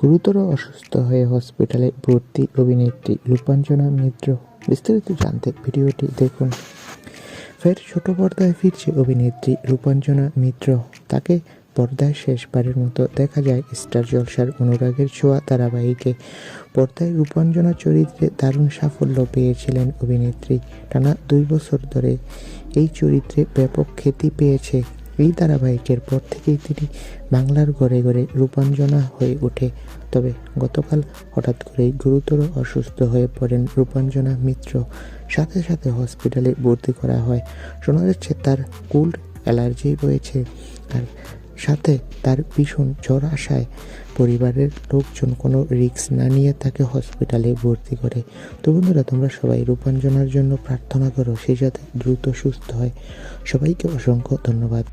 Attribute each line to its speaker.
Speaker 1: গুরুতর অসুস্থ হয়ে হসপিটালে ভর্তি অভিনেত্রী রূপাঞ্জনা মিত্র। বিস্তারিত জানতে ভিডিওটি দেখুন। ফের ছোট পর্দায় ফিরছে অভিনেত্রী রূপাঞ্জনা মিত্র। তাকে পর্দায় শেষবারের মতো দেখা যায় স্টার জলসার অনুরাগের ছোঁয়া ধারাবাহিকে। পর্দায় রূপাঞ্জনা চরিত্রে দারুণ সাফল্য পেয়েছিলেন অভিনেত্রী। টানা দুই বছর ধরে এই চরিত্রে ব্যাপক খ্যাতি পেয়েছে। এই ধারাবাহিকের পর থেকেই তিনি বাংলার ঘরে ঘরে রূপাঞ্জনা হয়ে ওঠে। তবে গতকাল হঠাৎ করেই গুরুতর অসুস্থ হয়ে পড়েন রূপাঞ্জনা মিত্র। সাথে সাথে হসপিটালে ভর্তি করা হয়। শোনা যাচ্ছে তার কোল্ড অ্যালার্জি রয়েছে আর সাথে তার ভীষণ জ্বর আসায় পরিবারের লোকজন কোনো রিস্ক না নিয়ে তাকে হসপিটালে ভর্তি করে। তো বন্ধুরা, তোমরা সবাই রূপাঞ্জনার জন্য প্রার্থনা করো, সে যাতে দ্রুত সুস্থ হয়। সবাইকে অসংখ্য ধন্যবাদ।